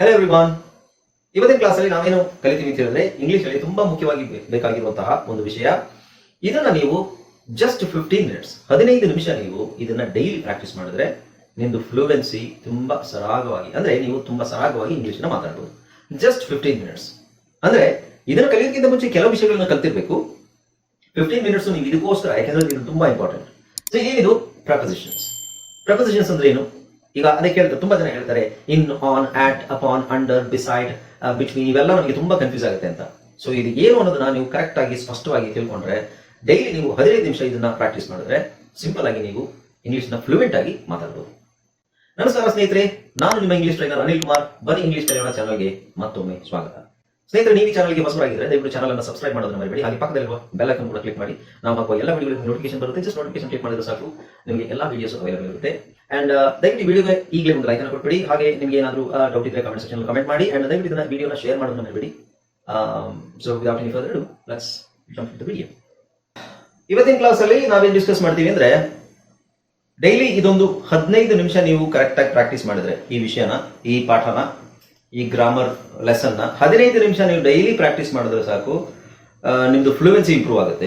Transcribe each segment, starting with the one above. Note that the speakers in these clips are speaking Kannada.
ಹಲೋ ಎವ್ರಿವಾನ್ ಇವತ್ತಿನ ಕ್ಲಾಸಲ್ಲಿ ನಾವೇನು ಕಲಿತೀವಿ ಅಂತ ಹೇಳಿದ್ರೆ ಇಂಗ್ಲಿಷ್ ಅಲ್ಲಿ ತುಂಬಾ ಮುಖ್ಯವಾಗಿ ಬೇಕಾಗಿರುವಂತಹ ಒಂದು ವಿಷಯ. ಇದನ್ನ ನೀವು ಜಸ್ಟ್ ಫಿಫ್ಟೀನ್ ಮಿನಿಟ್ಸ್ ಹದಿನೈದು ನಿಮಿಷ ನೀವು ಇದನ್ನ ಡೈಲಿ ಪ್ರಾಕ್ಟೀಸ್ ಮಾಡಿದ್ರೆ ನಿಮ್ದು ಫ್ಲೂಯೆನ್ಸಿ ತುಂಬಾ ಸರಾಗವಾಗಿ, ಅಂದ್ರೆ ನೀವು ತುಂಬಾ ಸರಾಗವಾಗಿ ಇಂಗ್ಲಿಷ್ನ ಮಾತಾಡ್ಬೋದು. ಜಸ್ಟ್ ಫಿಫ್ಟೀನ್ ಮಿನಿಟ್ಸ್ ಅಂದ್ರೆ ಇದನ್ನ ಕಲಿಯೋದಕ್ಕಿಂತ ಮುಂಚೆ ಕೆಲವು ವಿಷಯಗಳನ್ನ ಕಲ್ತಿರ್ಬೇಕು. ಫಿಫ್ಟೀನ್ ಮಿನಿಟ್ಸ್ ನೀವು ಇದಕ್ಕೋಸ್ಕರ, ಯಾಕಂದ್ರೆ ಇದು ತುಂಬಾ ಇಂಪಾರ್ಟೆಂಟ್ ಸೊ ಏನಿದು ಪ್ರಪೊಸಿಷನ್ಸ್ ಪ್ರಪೊಸಿಷನ್ಸ್ ಅಂದ್ರೆ ಏನು? ಈಗ ಅದಕ್ಕೆ ಹೇಳ್ತಾರೆ ತುಂಬಾ ಜನ ಹೇಳ್ತಾರೆ, in, on at upon, under beside between ಇವೆಲ್ಲ ನಮಗೆ ತುಂಬಾ ಕನ್ಫ್ಯೂಸ್ ಆಗುತ್ತೆ ಅಂತ. ಸೊ ಇದು ಏನು ಅನ್ನೋದನ್ನ ನೀವು ಕರೆಕ್ಟ್ ಆಗಿ ಸ್ಪಷ್ಟವಾಗಿ ತಿಳ್ಕೊಂಡ್ರೆ ಡೈಲಿ ನೀವು ಹದಿನೈದು ನಿಮಿಷ ಇದನ್ನ ಪ್ರಾಕ್ಟೀಸ್ ಮಾಡಿದ್ರೆ ಸಿಂಪಲ್ ಆಗಿ ನೀವು ಇಂಗ್ಲಿಷ್ನ ಫ್ಲೂಯೆಂಟ್ ಆಗಿ ಮಾತಾಡಬಹುದು ನಮಸ್ಕಾರ ಸ್ನೇಹಿತರೆ, ನಾನು ನಿಮ್ಮ ಇಂಗ್ಲಿಷ್ ಟ್ರೈನರ್ ಅನಿಲ್ ಕುಮಾರ್. ಬನ್ನಿ ಇಂಗ್ಲಿಷ್ ಕಲಿಯೋಣ ಚಾನಲ್ಗೆ ಮತ್ತೊಮ್ಮೆ ಸ್ವಾಗತ. ಸ್ನೇಹಿತರೆ, ನೀವು ಚಾನಲ್ಗೆ ಹೊಸಬರಾಗಿದ್ದರೆ ದಯವಿಟ್ಟು ಚಾನಲ್ ಅನ್ನು ಸಬ್ಸ್ಕ್ರೈಬ್ ಮಾಡೋದನ್ನ ಮರಿಬೇಡಿ. ಹಾಗೆ ಪಕ್ಕದಲ್ಲಿರುವ ಬೆಲ್ ಐಕನ್ ಕೂಡ ಕ್ಲಿಕ್ ಮಾಡಿ. ನಾವು ಹಾಕುವ ಎಲ್ಲ ವಿಡಿಯೋಗಳಿಗೆ ನೋಟಿಫಿಕೇಶನ್ ಬರುತ್ತೆ. ಜಸ್ಟ್ ನೋಟಿಫಿಕೇಶನ್ ಕ್ಲಿಕ್ ಮಾಡಿದ್ರೆ ಸಾಕು. ನಿಮಗೆ ಎಲ್ಲ ವಿಡಿಯೋಸ್ ಅವೈಲೇಬಲ್ ಇರುತ್ತೆ. ಅಂಡ್ ದಯವಿಟ್ಟು ವಿಡಿಯೋಗೆ ಈಗಲೇ ಒಂದು ಲೈಕ್ ಅನ್ನು ಕೊಟ್ಬಿಡಿ. ಹಾಗೆ ನಿಮಗೆ ಏನಾದರೂ ಡೌಟ್ ಇದ್ರೆ ಕಮೆಂಟ್ ಸೆಕ್ಷನ್ ಕಮೆಂಟ್ ಮಾಡಿ. ಅಂಡ್ ದಯವಿಟ್ಟು ಇದನ್ನ ವಿಡಿಯೋನ ಶೇರ್ ಮಾಡೋದನ್ನ ಬಿಡಿ so without any further let's jump to video ಇವತ್ತಿನ ಕ್ಲಾಸ್ ಅಲ್ಲಿ ನಾವೇನ್ ಡಿಸ್ಕಸ್ ಮಾಡ್ತೀವಿ ಅಂದ್ರೆ ಡೈಲಿ ಇದೊಂದು ಹದಿನೈದು ನಿಮಿಷ ನೀವು ಕರೆಕ್ಟ್ ಆಗಿ ಪ್ರಾಕ್ಟೀಸ್ ಮಾಡಿದ್ರೆ ಈ ವಿಷಯನ ಈ ಪಾಠನ ಈ ಗ್ರಾಮರ್ ಲೆಸನ್ನ ಹದಿನೈದು ನಿಮಿಷ ನೀವು ಡೈಲಿ ಪ್ರಾಕ್ಟೀಸ್ ಮಾಡಿದ್ರೆ ಸಾಕು ಆ, ನಿಮ್ದು ಫ್ಲೂಯೆನ್ಸಿ ಇಂಪ್ರೂವ್ ಆಗುತ್ತೆ.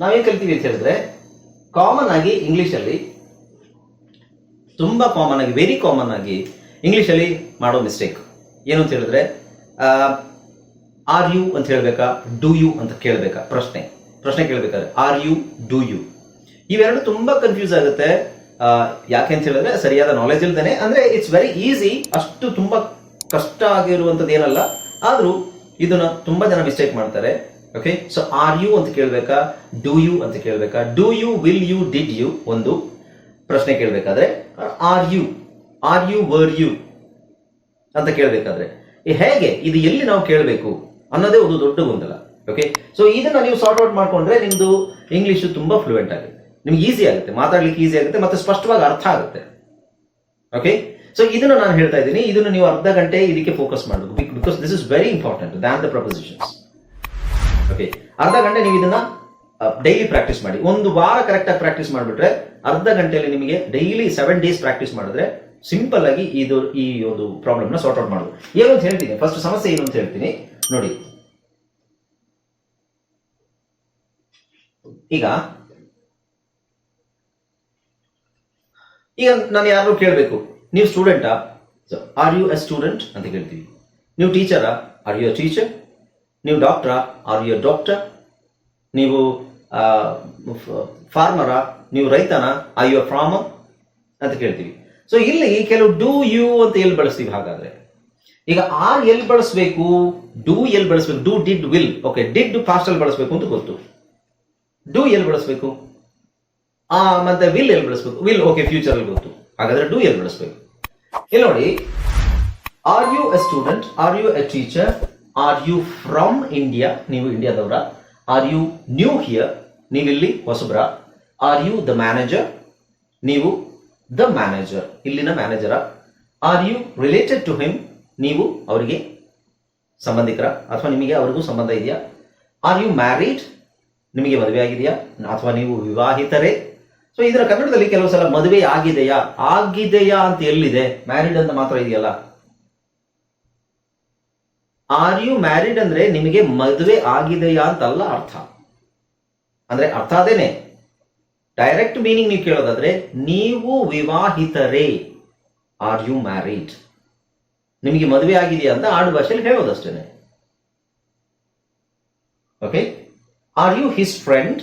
ನಾವೇನ್ ಕಲಿತೀವಿ ಅಂತ ಹೇಳಿದ್ರೆ ಕಾಮನ್ ಆಗಿ ಇಂಗ್ಲಿಷ್ ಅಲ್ಲಿ, ತುಂಬಾ ಕಾಮನ್ ಆಗಿ ವೆರಿ ಕಾಮನ್ ಆಗಿ ಇಂಗ್ಲಿಷ್ ಅಲ್ಲಿ ಮಾಡೋ ಮಿಸ್ಟೇಕ್ ಏನು ಅಂತ ಹೇಳಿದ್ರೆ ಆರ್ ಯು ಅಂತ ಹೇಳ್ಬೇಕಾ ಡೂ ಯು ಅಂತ ಕೇಳ್ಬೇಕಾ, ಪ್ರಶ್ನೆ. ಪ್ರಶ್ನೆ ಕೇಳ್ಬೇಕಾದ್ರೆ ಆರ್ ಯು ಡೂ ಯು ಇವೆರಡು ತುಂಬಾ ಕನ್ಫ್ಯೂಸ್ ಆಗುತ್ತೆ. ಯಾಕೆ ಅಂತ ಹೇಳಿದ್ರೆ, ಸರಿಯಾದ ನಾಲೆಜ್ ಇಲ್ದೇನೆ, ಅಂದ್ರೆ ಇಟ್ಸ್ ವೆರಿ ಈಸಿ ಅಷ್ಟು ತುಂಬಾ ಕಷ್ಟ ಆಗಿರುವಂತದ್ದು ಏನಲ್ಲ, ಆದ್ರೂ ಇದನ್ನ ತುಂಬಾ ಜನ ಮಿಸ್ಟೇಕ್ ಮಾಡ್ತಾರೆ. ಓಕೆ ಸೊ ಆರ್ ಯು ಅಂತ ಕೇಳಬೇಕಾ? ಡೂ ಯು ಅಂತ ಕೇಳಬೇಕಾ? Do you will you did you ಒಂದು ಪ್ರಶ್ನೆ ಕೇಳಬೇಕಾದ್ರೆ are you are you were you ಅಂತ ಕೇಳಬೇಕಾದ್ರೆ. ಹೇಗೆ ಇದು ಎಲ್ಲಿ ನಾವು ಕೇಳಬೇಕು ಅನ್ನೋದೇ ಒಂದು ದೊಡ್ಡ ಗೊಂದಲ. ಓಕೆ ಸೊ ಇದನ್ನ ನೀವು ಸಾರ್ಟ್ ಔಟ್ ಮಾಡ್ಕೊಂಡ್ರೆ ನಿಮ್ದು ಇಂಗ್ಲಿಷ್ ತುಂಬಾ ಫ್ಲೂಯೆಂಟ್ ಆಗುತ್ತೆ. ನಿಮ್ಗೆ ಈಸಿ ಆಗುತ್ತೆ. ಮಾತಾಡ್ಲಿಕ್ಕೆ ಈಸಿ ಆಗುತ್ತೆ ಮತ್ತೆ ಸ್ಪಷ್ಟವಾಗಿ ಅರ್ಥ ಆಗುತ್ತೆ. ಓಕೆ ಸೊ ಇದನ್ನು ನಾನು ಹೇಳ್ತಾ ಇದ್ದೀನಿ. ಇದನ್ನು ನೀವು ಅರ್ಧ ಗಂಟೆ ಇದಕ್ಕೆ ಫೋಕಸ್ ಮಾಡಬೇಕು. Because this is very important than the prepositions okay ಅರ್ಧ ಗಂಟೆ ನೀವು ಇದನ್ನ ಡೈಲಿ ಪ್ರಾಕ್ಟೀಸ್ ಮಾಡಿ. ಒಂದು ವಾರ ಕರೆಕ್ಟ್ ಆಗಿ ಪ್ರಾಕ್ಟೀಸ್ ಮಾಡಿಬಿಟ್ರೆ, ಅರ್ಧ ಗಂಟೆಯಲ್ಲಿ ನಿಮಗೆ ಡೈಲಿ ಸೆವೆನ್ ಡೇಸ್ ಪ್ರಾಕ್ಟೀಸ್ ಮಾಡಿದ್ರೆ ಸಿಂಪಲ್ ಆಗಿ ಇದು, ಈ ಒಂದು ಪ್ರಾಬ್ಲಮ್ನ ಸಾರ್ಟ್ ಔಟ್ ಮಾಡೋದು ಏನು ಅಂತ ಹೇಳ್ತೀನಿ? ಫಸ್ಟ್ ಸಮಸ್ಯೆ ಏನು ಅಂತ ಹೇಳ್ತೀನಿ? ನೋಡಿ. ಈಗ ಈಗ ನಾನು ಯಾರು ಕೇಳಬೇಕು. ನೀವು ಸ್ಟೂಡೆಂಟಾ ಆರ್ ಯು ಎ ಸ್ಟೂಡೆಂಟ್ ಅಂತ ಕೇಳ್ತೀವಿ. ನೀವು ಟೀಚರಾ ಆರ್ ಯು ಅ ಟೀಚರ್ ನೀವು ಡಾಕ್ಟ್ರಾ ಆರ್ ಯು ಡಾಕ್ಟರ್ ನೀವು ಫಾರ್ಮರಾ ನೀವು ರೈತನ? ಆರ್ ಯು ಫಾರ್ಮರ್ ಅಂತ ಕೇಳ್ತೀವಿ. ಸೊ ಇಲ್ಲಿ ಕೆಲವು ಡೂ ಯು ಅಂತ ಎಲ್ಲಿ ಬಳಸ್ತೀವಿ ಹಾಗಾದ್ರೆ? ಈಗ ಆರ್ ಎಲ್ಲಿ ಬಳಸಬೇಕು? ಡೂ ಎಲ್ಲಿ ಬಳಸಬೇಕು? Do did will okay did past ಅಲ್ಲಿ ಬಳಸಬೇಕು ಅಂತ ಗೊತ್ತು. ಡೂ ಎಲ್ಲಿ ಬಳಸಬೇಕು? ಆ, ಮತ್ತೆ ವಿಲ್ ಎಲ್ಲಿ ಬಳಸಬೇಕು? ವಿಲ್ ಓಕೆ ಫ್ಯೂಚರ್ ಅಲ್ಲಿ ಗೊತ್ತು. ಹಾಗಾದ್ರೆ ಡೂ ಎಲ್ಲಿ ಬಳಸಬೇಕು? ಇಲ್ಲಿ ನೋಡಿ are you a student are you a teacher are you from India ನೀವು ಇಂಡಿಯಾದವರ ಆರ್ ಯು ನ್ಯೂ ಹಿಯರ್ ನೀವಿಲ್ಲಿ ಹೊಸಬ್ರ. ಆರ್ ಯು ದ ಮ್ಯಾನೇಜರ್ ನೀವು ದ ಮ್ಯಾನೇಜರ್ ಇಲ್ಲಿನ ಮ್ಯಾನೇಜರ are you related to him ನೀವು ಅವರಿಗೆ ಸಂಬಂಧಿಕರ, ಅಥವಾ ನಿಮಗೆ ಅವರಿಗೂ ಸಂಬಂಧ ಇದೆಯಾ? ಆರ್ ಯು ಮ್ಯಾರಿಡ್ ನಿಮಗೆ ಮದುವೆ ಆಗಿದೆಯಾ? ಅಥವಾ ನೀವು ವಿವಾಹಿತರೇ? ಸೊ ಇದರ ಕನ್ನಡದಲ್ಲಿ ಕೆಲವು ಸಲ ಮದುವೆ ಆಗಿದೆಯಾ? ಆಗಿದೆಯಾ ಅಂತ ಎಲ್ಲಿದೆ? ಮ್ಯಾರಿಡ್ ಅಂತ ಮಾತ್ರ ಇದೆಯಲ್ಲ. ಆರ್ ಯು ಮ್ಯಾರಿಡ್ ಅಂದ್ರೆ ನಿಮಗೆ ಮದುವೆ ಆಗಿದೆಯಾ ಅಂತಲ್ಲ ಅರ್ಥ. ಅಂದ್ರೆ ಅರ್ಥ ಅದೇನೆ. ಡೈರೆಕ್ಟ್ ಮೀನಿಂಗ್ ನೀವು ಕೇಳೋದಾದ್ರೆ, ನೀವು ವಿವಾಹಿತರೇ. ಆರ್ ಯು ಮ್ಯಾರಿಡ್ ನಿಮಗೆ ಮದುವೆ ಆಗಿದೆಯಾ ಅಂತ ಆಡು ಭಾಷೆಯಲ್ಲಿ ಹೇಳೋದಷ್ಟೇನೆ. Okay are you his friend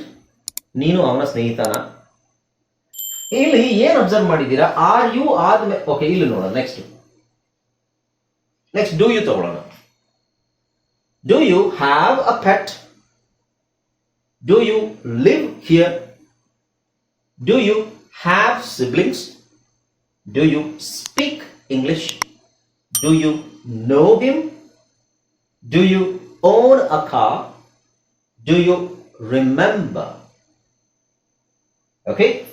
ನೀನು ಅವನ ಸ್ನೇಹಿತನ. ಇಲ್ಲಿ ಏನ್ ಅಬ್ಸರ್ವ್ ಮಾಡಿದ್ದೀರಾ? ಆರ್ ಯು ಆದ್ಮೇಲೆ ಓಕೆ ಇಲ್ಲಿ ನೋಡೋಣ ನೆಕ್ಸ್ಟ್ ನೆಕ್ಸ್ಟ್ ಡೂ ಯು ತಗೊಳ್ಳೋಣ. Do you have a pet? Do you live here? Do you have siblings? Do you speak English? Do you know him? Do you own a car? Do you remember? Okay?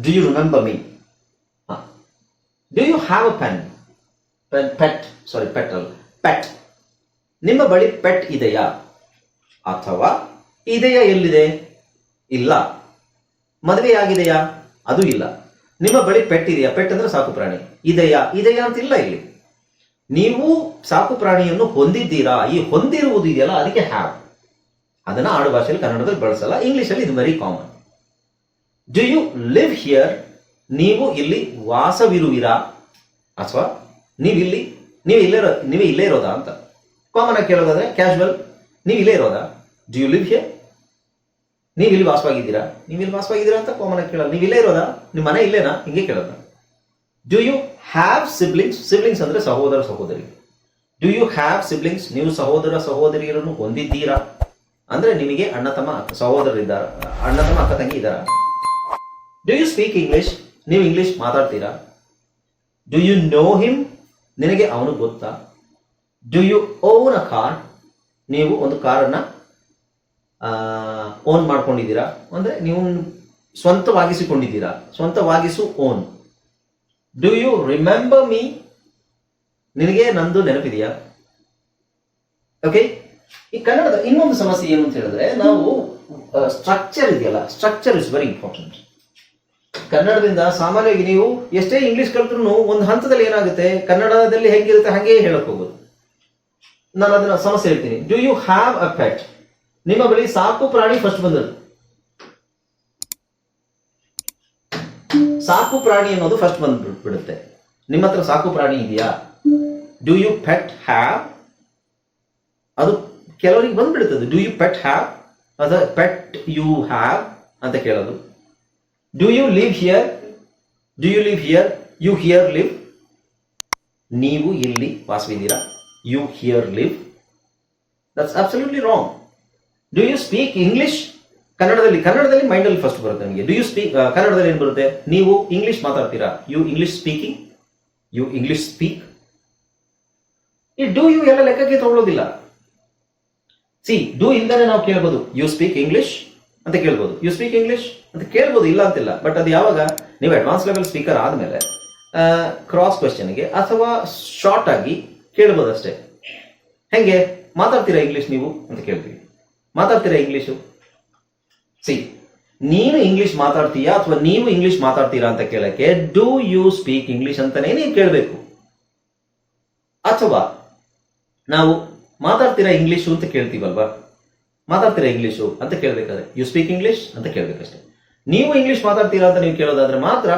Do you remember me? Huh. Do you have a pen? Pen, pet, sorry, petal, pet. ನಿಮ್ಮ ಬಳಿ ಪೆಟ್ ಇದೆಯಾ? ಅಥವಾ ಇದೆಯಾ ಎಲ್ಲಿದೆ? ಇಲ್ಲ. ಮದುವೆ ಆಗಿದೆಯಾ ಅದು ಇಲ್ಲ. ನಿಮ್ಮ ಬಳಿ ಪೆಟ್ ಇದೆಯಾ? ಪೆಟ್ ಅಂದ್ರೆ ಸಾಕು ಪ್ರಾಣಿ. ಇದೆಯಾ? ಇದೆಯಾ ಅಂತ ಇಲ್ಲ. ಇಲ್ಲಿ ನೀವು ಸಾಕು ಪ್ರಾಣಿಯನ್ನು ಹೊಂದಿದ್ದೀರಾ? ಈ ಹೊಂದಿರುವುದು ಇದೆಯಲ್ಲ, ಅದಕ್ಕೆ ಹ್ಯಾವ್ ಅದನ್ನ ಆಡು ಭಾಷೆಯಲ್ಲಿ ಕನ್ನಡದಲ್ಲಿ ಬಳಸಲ್ಲ. ಇಂಗ್ಲಿಷಲ್ಲಿ ಇದು very common do you live here ನೀವು ಇಲ್ಲಿ ವಾಸವಿರುವಿರಾ? ಅಥವಾ ನೀವಿಲ್ಲಿ ನೀವು ಇಲ್ಲೇ ನೀವೇ ಇಲ್ಲೇ ಇರೋದಾ ಅಂತ. ಕಾಮನ್ ಆಗಿ ಕೇಳೋದಾದ್ರೆ ಕ್ಯಾಶುವಲ್ ನೀವು ಇಲ್ಲೇ ಇರೋದಾ? ಡು ಯು ಲಿವ್ ಹಿಯರ್ ನೀವು ಇಲ್ಲಿ ವಾಸವಾಗಿದ್ದೀರಾ? ನೀವು ಇಲ್ಲಿ ವಾಸವಾಗಿದ್ದೀರಾ ಅಂತ ಕಾಮನ್ ಆಗಿ ಕೇಳೋದು. ನೀವು ಇಲ್ಲೇ ಇರೋದಾ? ನಿಮ್ಮ ಮನೆ ಇಲ್ಲೇನಾ? ಹಿಂಗೆ ಕೇಳೋದ. Do you have siblings siblings ಅಂದ್ರೆ ಸಹೋದರ ಸಹೋದರಿ ಡು ಯು ಹ್ಯಾವ್ ಸಿಬ್ಲಿಂಗ್ಸ್ ನೀವು ಸಹೋದರ ಸಹೋದರಿಯರನ್ನು ಹೊಂದಿದ್ದೀರಾ? ಅಂದ್ರೆ ನಿಮಗೆ ಅಣ್ಣ ತಮ್ಮ ಸಹೋದರ ಸಹೋದರರಿದ್ದಾರ ಅಣ್ಣ ತಮ್ಮ ಅಕ್ಕ ತಂಗಿ ಇದ್ದಾರಾ? ಡು ಯು ಸ್ಪೀಕ್ ಇಂಗ್ಲಿಷ್ ನೀವು ಇಂಗ್ಲಿಷ್ ಮಾತಾಡ್ತೀರಾ? ಡು ಯು ನೋ ಹಿಮ್ ನಿನಗೆ ಅವನು ಗೊತ್ತಾ? Do you own a car ನೀವು ಒಂದು ಕಾರನ್ನ ಓನ್ ಮಾಡ್ಕೊಂಡಿದ್ದೀರಾ? ಅಂದ್ರೆ ನೀವು ಸ್ವಂತವಾಗಿಸಿಕೊಂಡಿದ್ದೀರಾ? ಸ್ವಂತವಾಗಿಸು own do you remember me ನಿನಗೆ ನಂದು ನೆನಪಿದೆಯಾ? ಓಕೆ ಈ ಕನ್ನಡದ ಇನ್ನೊಂದು ಸಮಸ್ಯೆ ಏನು ಅಂತ ಹೇಳಿದ್ರೆ, ನಾವು ಸ್ಟ್ರಕ್ಚರ್ ಇದೆಯಲ್ಲ ಸ್ಟ್ರಕ್ಚರ್ ಇಸ್ ವೆರಿ ಇಂಪಾರ್ಟೆಂಟ್ ಕನ್ನಡದಿಂದ ಸಾಮಾನ್ಯವಾಗಿ ನೀವು ಎಷ್ಟೇ ಇಂಗ್ಲಿಷ್ ಕಲ್ತ್ರು ಒಂದು ಹಂತದಲ್ಲಿ ಏನಾಗುತ್ತೆ? ಕನ್ನಡದಲ್ಲಿ ಹೆಂಗಿರುತ್ತೆ? ಹಾಗೆ ಹೇಳಕ್ ಹೋಗೋದು. ನಾನು ಅದನ್ನ ಸಮಸ್ಯೆ ಹೇಳ್ತೀನಿ. Do you have a pet ನಿಮ್ಮ ಬಳಿ ಸಾಕು ಪ್ರಾಣಿ ಫಸ್ಟ್ ಬಂದದ್ದು. ಸಾಕು ಪ್ರಾಣಿ ಅನ್ನೋದು ಫಸ್ಟ್ ಬಂದು ಬಿಡುತ್ತೆ ನಿಮ್ಮ ಹತ್ರ ಸಾಕು ಪ್ರಾಣಿ ಇದೆಯಾ? ಡು ಯು ಪೆಟ್ ಹ್ಯಾವ್ ಅದು ಕೆಲವರಿಗೆ ಬಂದ್ಬಿಡುತ್ತದೆ. ಡು ಯು ಪೆಟ್ ಹ್ಯಾವ್ ಅದ ಪೆಟ್ ಯು ಹ್ಯಾವ್ ಅಂತ ಕೇಳೋದು. Do you live here do you live here you here live ನೀವು ಇಲ್ಲಿ ವಾಸವಿದ್ದೀರಾ? You here live? That's absolutely wrong. Do you speak English ಕನ್ನಡದಲ್ಲಿ ಕನ್ನಡದಲ್ಲಿ ಮೈಂಡಲ್ಲಿ ಫಸ್ಟ್ ಬರುತ್ತೆ ನನಗೆ ಡು ಯು ಸ್ಪೀಕ್ ಕನ್ನಡದಲ್ಲಿ ಏನು ಬರುತ್ತೆ? ನೀವು ಇಂಗ್ಲಿಷ್ ಮಾತಾಡ್ತೀರಾ? You English speaking you English speak ಈ ಡೂ ಯು ಎಲ್ಲ ಲೆಕ್ಕಕ್ಕೆ ತಗೊಳ್ಳೋದಿಲ್ಲ. ಸಿ ಡೂ ಇಂದಾನೆ ನಾವು ಕೇಳ್ಬೋದು. ಯು ಸ್ಪೀಕ್ ಇಂಗ್ಲಿಷ್ ಅಂತ ಕೇಳ್ಬೋದು. ಯು ಸ್ಪೀಕ್ ಇಂಗ್ಲಿಷ್ ಅಂತ ಕೇಳ್ಬೋದು, ಇಲ್ಲ ಅಂತಿಲ್ಲ. ಬಟ್ ಅದು ಯಾವಾಗ? ನೀವು ಅಡ್ವಾನ್ಸ್ ಲೆವೆಲ್ ಸ್ಪೀಕರ್ ಆದಮೇಲೆ ಕ್ರಾಸ್ ಕ್ವೆಶನ್ಗೆ ಅಥವಾ ಶಾರ್ಟ್ ಆಗಿ ಕೇಳ್ಬೋದು ಅಷ್ಟೇ ಹೆಂಗೆ? ಮಾತಾಡ್ತೀರಾ ಇಂಗ್ಲಿಷ್ ನೀವು? ಅಂತ ಕೇಳ್ತೀವಿ. ಮಾತಾಡ್ತೀರಾ ಇಂಗ್ಲಿಷು ಸಿ ನೀನು ಇಂಗ್ಲಿಷ್ ಮಾತಾಡ್ತೀಯಾ ಅಥವಾ ನೀವು ಇಂಗ್ಲಿಷ್ ಮಾತಾಡ್ತೀರಾ ಅಂತ ಕೇಳಕ್ಕೆ ಡೂ ಯು ಸ್ಪೀಕ್ ಇಂಗ್ಲಿಷ್ ಅಂತಾನೆ ನೀವು ಕೇಳಬೇಕು. ಅಥವಾ ನಾವು ಮಾತಾಡ್ತೀರಾ ಇಂಗ್ಲಿಷು ಅಂತ ಕೇಳ್ತೀವಲ್ವಾ? ಮಾತಾಡ್ತೀರಾ ಇಂಗ್ಲಿಷು ಅಂತ ಕೇಳಬೇಕಾದ್ರೆ ಯು ಸ್ಪೀಕ್ ಇಂಗ್ಲಿಷ್ ಅಂತ ಕೇಳಬೇಕಷ್ಟೇ. ನೀವು ಇಂಗ್ಲಿಷ್ ಮಾತಾಡ್ತೀರಾ ಅಂತ ನೀವು ಕೇಳೋದಾದ್ರೆ ಮಾತ್ರ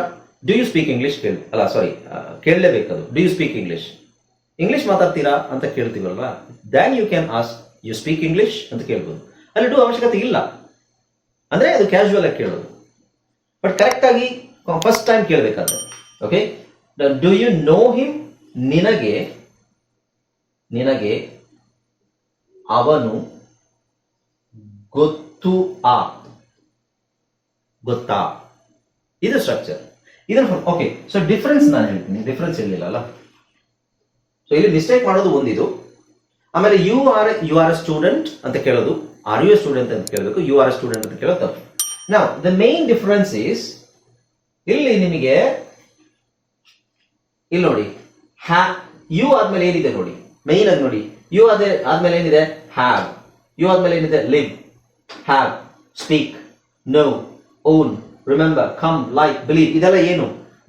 ಡು ಯು ಸ್ಪೀಕ್ ಇಂಗ್ಲಿಷ್ ಕೇಳಿ ಅಲ್ಲ sorry ಕೇಳಲೇಬೇಕದು. Do you speak English English ಮಾತಾಡ್ತೀರಾ ಅಂತ ಕೇಳ್ತೀವಲ್ವಾ? Then you can ask you speak English ಅಂತ ಕೇಳ್ಬೋದು. ಅಲ್ಲಿ ಡು ಅವಶ್ಯಕತೆ ಇಲ್ಲ. ಅಂದ್ರೆ ಅದು ಕ್ಯಾಶುವಲ್ ಆಗಿ ಕೇಳೋದು. ಬಟ್ ಕರೆಕ್ಟ್ ಆಗಿ first time ಕೇಳಬೇಕಾದ್ರೆ okay do you know him ನಿನಗೆ ನಿನಗೆ ಅವನು ಗೊತ್ತು ಆ? ಗೊತ್ತಾ? ಇದು ಸ್ಟ್ರಕ್ಚರ್ ಇದನ್ನ ಓಕೆ ಸೊ ಡಿಫ್ರೆನ್ಸ್ ನಾನು ಹೇಳ್ತೀನಿ. ಡಿಫ್ರೆನ್ಸ್ ಇರಲಿಲ್ಲ ಅಲ್ಲ? ಸೊ ಇಲ್ಲಿ ಮಿಸ್ಟೇಕ್ ಮಾಡೋದು ಒಂದಿದು. ಆಮೇಲೆ you are you are student ಅಂತ ಕೇಳೋದು. ಆರ್ ಯು ಸ್ಟೂಡೆಂಟ್ ಅಂತ ಕೇಳಬೇಕು. ಯು ಆರ್ ಸ್ಟೂಡೆಂಟ್ ಅಂತ ಕೇಳೋದು ನಾವು ದ ಮೇನ್ ಡಿಫರೆನ್ಸ್ ಈಸ್ ಇಲ್ಲಿ ನಿಮಗೆ, ಇಲ್ಲಿ ನೋಡಿ. ಹ್ಯಾ ಯು ಆದ್ಮೇಲೆ ಏನಿದೆ ನೋಡಿ? ಮೈನ್ ಆಗಿ ನೋಡಿ. ಯು ಅದೇ ಆದ್ಮೇಲೆ ಏನಿದೆ? ಹ್ಯಾವ್ ಯು ಆದ್ಮೇಲೆ ಏನಿದೆ? Live have speak know own remember come like believe ಇದೆಲ್ಲ ಏನು?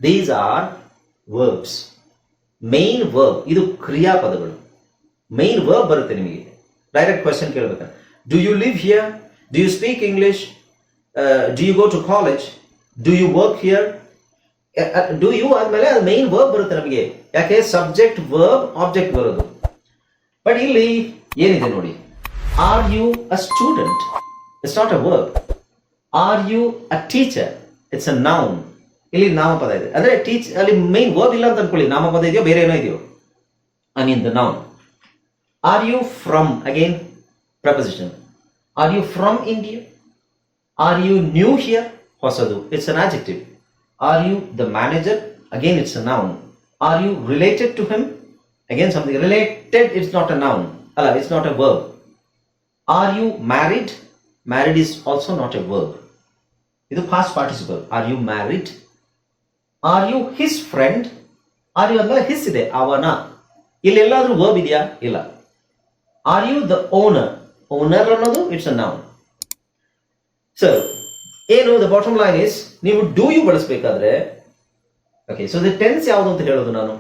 These are verbs main verb ಇದು ಕ್ರಿಯಾಪದಗಳು. ಮೈನ್ ವರ್ಬ್ ಬರುತ್ತೆ ನಿಮಗೆ ಡೈರೆಕ್ಟ್ ಕ್ವೆಶನ್ ಕೇಳ್ಬೇಕು? Do you live here do you speak English do you go to college do you work here do you ಆದ್ಮೇಲೆ ಅದು ಮೈನ್ ವರ್ಬ್ ಬರುತ್ತೆ ನಮಗೆ. ಯಾಕೆ? ಸಬ್ಜೆಕ್ಟ್ ವರ್ಬ್ ಆಬ್ಜೆಕ್ಟ್ ಬರೋದು. ಬಟ್ ಇಲ್ಲಿ ಏನಿದೆ ನೋಡಿ? Are you a student it's not a verb are you a teacher it's a noun ಇಲ್ಲಿ ನಾಮಪದ ಇದೆ. ಅಂದ್ರೆ ಟೀಚ್ ಅಲ್ಲಿ ಮೈನ್ ಓದಿಲ್ಲ ಅಂತ ಅನ್ಕೊಳ್ಳಿ. ನಾಮಪದ ಇದೆಯೋ, ಬೇರೆ ಏನೋ ಇದೆಯೋ? ಅನಿಂದ noun are you from again preposition are you from India are you new here ಹೊಸದು. It's an adjective are you the manager again it's a noun are you related to him again something related it's not a noun ಅಲ್ಲ it's not a verb are you married married is also not a verb ಇದು past participle are you married are you his friend are you ಅಂದ್ರೆ ಹಿಸ್ ಇದೆ, ಅವನ. ಇಲ್ಲಿ ಎಲ್ಲಾದ್ರೂ ವರ್ಬ್ ಇದೆಯಾ? ಇಲ್ಲ. Are you the owner owner ಅನ್ನೋದು ಇಟ್ಸ್ ಅ ನೌನ್ ಸರ್ ಏನು ದ ಬಾಟಮ್ ಲೈನ್ ಇಸ್ ನೀವು ಡೂ ಯು ಬಳಸಬೇಕಾದ್ರೆ ಓಕೆ ಸೊ ದ ಟೆನ್ಸ್ ಯಾವುದು ಅಂತ ಹೇಳೋದು ನಾನು.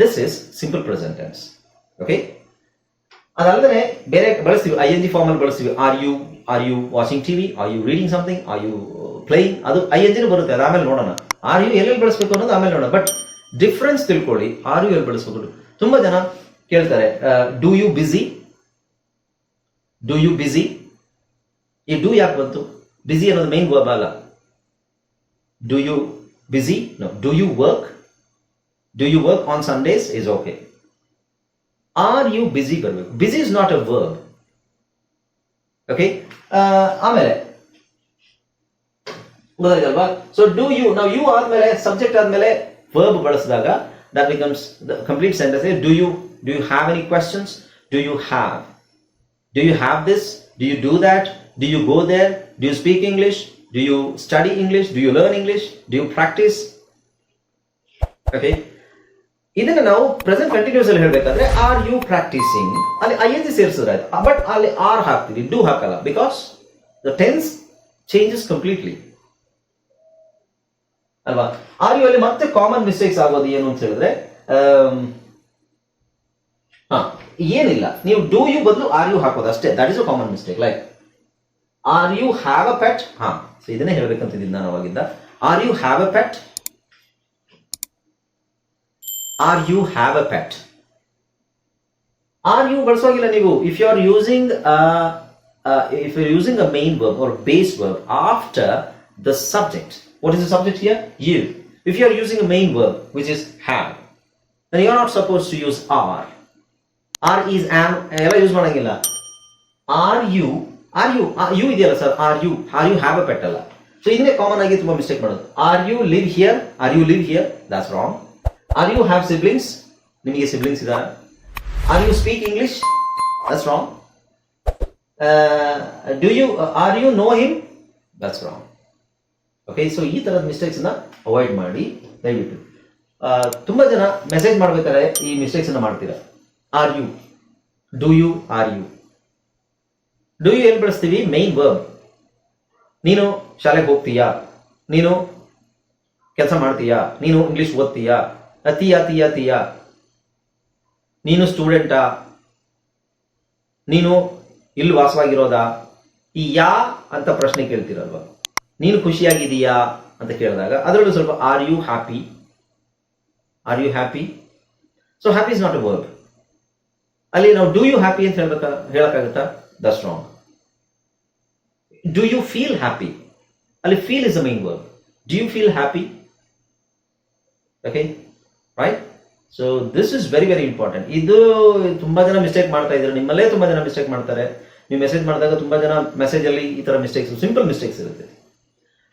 This is simple present tense okay ಅದಲ್ಲದೆ ಬೇರೆ ಬಳಸ್ತೀವಿ ಐ ಎನ್ ಜಿ ಫಾರ್ಮ್ ಅಲ್ಲಿ ಬಳಸ್ತೀವಿ. Are you are you watching TV are you reading something are you playing ಅದು ಐ ಎನ್ ಜಿನೂ ಬರುತ್ತೆ ಅದು ಆಮೇಲೆ ನೋಡೋಣ. ಆರ್ ಯು ಎಲ್ಲೆಲ್ಲಿ ಬಳಸಬೇಕು ಅನ್ನೋದು ಆಮೇಲೆ ನೋಡೋಣ. ಬಟ್ ಡಿಫ್ರೆನ್ಸ್ ತಿಳ್ಕೊಳ್ಳಿ. ಆರ್ ಯು ಎಲ್ಲಿ ಬಳಸಬೇಕು ತುಂಬಾ ಜನ ಕೇಳ್ತಾರೆ do you busy do you busy ಈ ಡೂ ಯಾಕೆ ಬಂತು? ಬಿಸಿ ಅನ್ನೋದು ಮೈನ್ ಅಲ್ಲ do you busy no do you work do you work on Sundays is okay are you busy ಬರಬೇಕು. Busy is not a verb okay ಆಮೇಲೆ ಗೊತ್ತಾಯ್ತಲ್ವಾ ಸೊ ಡೂ ಯು ನಾವು ಯು ಆದ್ಮೇಲೆ ಸಬ್ಜೆಕ್ಟ್ ಆದ್ಮೇಲೆ ವರ್ಬ್ ಬಳಸಿದಾಗ that becomes complete sentence do you do you have any questions do you have Do you have this? Do you do that? Do you go there? Do you speak English? Do you study English? Do you learn English? Do you practice? Okay. ಇದನ್ನ ನಾವು ಪ್ರೆಸೆಂಟ್ ಕಂಟಿನ್ಯೂಸ್ ಅಲ್ಲಿ ಹೇಳ್ಬೇಕಾದ್ರೆ ಆರ್ ಯು ಪ್ರಾಕ್ಟೀಸಿಂಗ್ ಅಲ್ಲಿ ಐ ಎನ್ ಜಿ ಸೇರಿಸಿದ್ರೆ ಆಯ್ತು ಬಟ್ ಅಲ್ಲಿ ಆರ್ ಹಾಕ್ತೀವಿ ಡೂ ಹಾಕಲ್ಲ because the tense changes completely ಅಲ್ವಾ? ಆರ್ ಯು ಅಲ್ಲಿ ಮತ್ತೆ ಕಾಮನ್ ಮಿಸ್ಟೇಕ್ಸ್ ಆಗೋದು ಏನು ಅಂತ ಹೇಳಿದ್ರೆ ಹಾ, ಏನಿಲ್ಲ. ನೀವು ಡೂ ಯು ಬದಲು ಆರ್ ಯು ಹಾಕೋದು ಅಷ್ಟೇ. That is a common mistake like are you have a pet ಹಾ ಸೊ ಇದನ್ನೇ ಹೇಳ್ಬೇಕಂತಿದ್ದೀನಿ ನಾನು ಅವಾಗಿಂದ. Are you have a pet are you have a pet are you ಬಳಸೋಗಿಲ್ಲ ನೀವು. If you are using if you using a main verb or base verb after the subject what is the subject here you if you are using a main verb which is have then you are not supposed to use are are is am ಎಲ್ಲ ಯೂಸ್ ಮಾಡಂಗಿಲ್ಲ are you are you you ಇದೆಯಲ್ಲ sir are you are you have a pet ಅಲ್ಲ ಸೊ ಇದನ್ನೇ ಕಾಮನ್ ಆಗಿ ತುಂಬಾ ಮಿಸ್ಟೇಕ್ ಮಾಡೋದು are you live here are you live here that's wrong are you have siblings ನಿಮಗೆ ಸಿಬ್ಲಿಂಗ್ಸ್ ಇದ್ದಾರೆ are you speak English that's wrong do you are you know him that's wrong Okay so ಈ ತರದ ಮಿಸ್ಟೇಕ್ಸ್ನ ಅವಾಯ್ಡ್ ಮಾಡಿ, ದಯವಿಟ್ಟು. ತುಂಬಾ ಜನ ಮೆಸೇಜ್ ಮಾಡ್ಬೇಕಾದ್ರೆ ಈ ಮಿಸ್ಟೇಕ್ಸ್ ಅನ್ನ ಮಾಡ್ತೀರಾ. Are you do you are you do you ಎಲ್ಲಿ ಬಳಸ್ತೀವಿ? ಮೈನ್ ವರ್ಬ್ ನೀನು ಶಾಲೆಗೆ ಹೋಗ್ತೀಯಾ? ನೀನು ಕೆಲಸ ಮಾಡ್ತೀಯಾ? ನೀನು ಇಂಗ್ಲಿಷ್ ಓದ್ತೀಯಾ? ಅತಿಯಾ ತೀಯಾ ತೀಯಾ ನೀನು ಸ್ಟೂಡೆಂಟಾ ನೀನು ಇಲ್ಲಿ ವಾಸವಾಗಿರೋದಾ? ಈ ಯಾ ಅಂತ ಪ್ರಶ್ನೆ ಕೇಳ್ತೀರಲ್ವಾ? ನೀನು ಖುಷಿಯಾಗಿದೀಯಾ ಅಂತ ಕೇಳಿದಾಗ ಅದರಲ್ಲೂ ಸ್ವಲ್ಪ are you happy are you happy so happy is not a verb ಅಲ್ಲಿ ನಾವು ಡೂ ಯು ಹ್ಯಾಪಿ ಅಂತ ಹೇಳ್ಬೇಕ, ಹೇಳಕ್ಕಾಗುತ್ತಾ? The strong do you feel happy ಅಲ್ಲಿ feel is a main verb do you feel happy okay right so this is very very important ಇದು ತುಂಬಾ ಜನ ಮಿಸ್ಟೇಕ್ ಮಾಡ್ತಾ ಇದ್ದಾರೆ. ನಿಮ್ಮಲ್ಲೇ ತುಂಬಾ ಜನ ಮಿಸ್ಟೇಕ್ ಮಾಡ್ತಾರೆ. ನೀವು ಮೆಸೇಜ್ ಮಾಡಿದಾಗ ತುಂಬಾ ಜನ ಮೆಸೇಜ್ ಅಲ್ಲಿ ಈ ತರ ಮಿಸ್ಟೇಕ್ಸ್ ಸಿಂಪಲ್ ಮಿಸ್ಟೇಕ್ಸ್ ಇರುತ್ತೆ.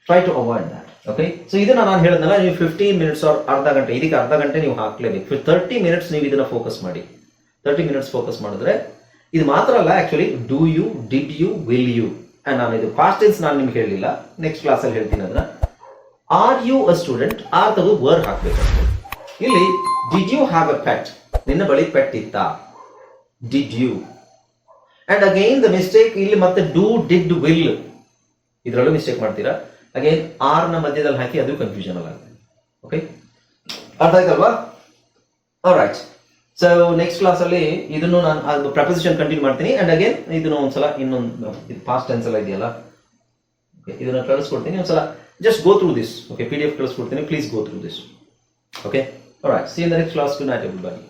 Try to avoid that okay so ಇದನ್ನ ನಾನು ಹೇಳಿದ್ನಲ್ಲ, ನೀವು ಫಿಫ್ಟೀನ್ ಮಿನಿಟ್ಸ್ ಆರ್ ಅರ್ಧ ಗಂಟೆ, ಇದಕ್ಕೆ ಅರ್ಧ ಗಂಟೆ ನೀವು ಹಾಕ್ಲೇಬೇಕು. ತರ್ಟಿ ಮಿನಿಟ್ಸ್ ನೀವು ಇದನ್ನ ಫೋಕಸ್ ಮಾಡಿ. ತರ್ಟಿ ಮಿನಿಟ್ಸ್ ಫೋಕಸ್ ಮಾಡಿದ್ರೆ, ಇದು ಮಾತ್ರ ಅಲ್ಲ actually do you did you will you ನಾನು ಇದು ಫಾಸ್ಟ್ ಟೆನ್ಸ್ ನಾನು ನಿಮ್ಗೆ ಹೇಳಿಲ್ಲ. ನೆಕ್ಸ್ಟ್ ಕ್ಲಾಸಲ್ಲಿ ಹೇಳ್ತೀನಿ ಅದನ್ನ. Are you a student are ತಗು were ಹಾಕ್ಬೇಕಷ್ಟೇ ಇಲ್ಲಿ did you have a pet ನಿನ್ನ ಬಳಿ ಪೆಟ್ ಇತ್ತಾ? Did you and again the mistake ಇಲ್ಲಿ ಮತ್ತೆ ಡೂ ಡಿಡ್ ವಿಲ್ ಇದರಲ್ಲೂ ಮಿಸ್ಟೇಕ್ ಮಾಡ್ತೀರಾ? ಅಗೈನ್ ಆರ್ನ ಮಧ್ಯದಲ್ಲಿ ಹಾಕಿ ಅದು ಕನ್ಫ್ಯೂಷನ್ ಆಗುತ್ತೆ. ಓಕೆ ಅರ್ಥ ಆಯ್ತಲ್ವಾ? ರೈಟ್ ಸೊ ನೆಕ್ಸ್ಟ್ ಕ್ಲಾಸ್ ಅಲ್ಲಿ ಇದನ್ನು ನಾನು ಪ್ರಪೋಸಿಷನ್ ಕಂಟಿನ್ಯೂ ಮಾಡ್ತೀನಿ. ಅಂಡ್ ಅಗೇನ್ ಇದನ್ನು ಒಂದ್ಸಲ ಇನ್ನೊಂದು ಪಾಸ್ಟ್ ಟೆನ್ಸ್ ಎಲ್ಲ ಇದೆಯಲ್ಲ? ಇದನ್ನ ಕಳಿಸ್ಕೊಡ್ತೀನಿ. ಒಂದ್ಸಲ just go through this okay P D F ಕಳಿಸ್ಕೊಡ್ತೀನಿ please go through this okay right see next class to night everybody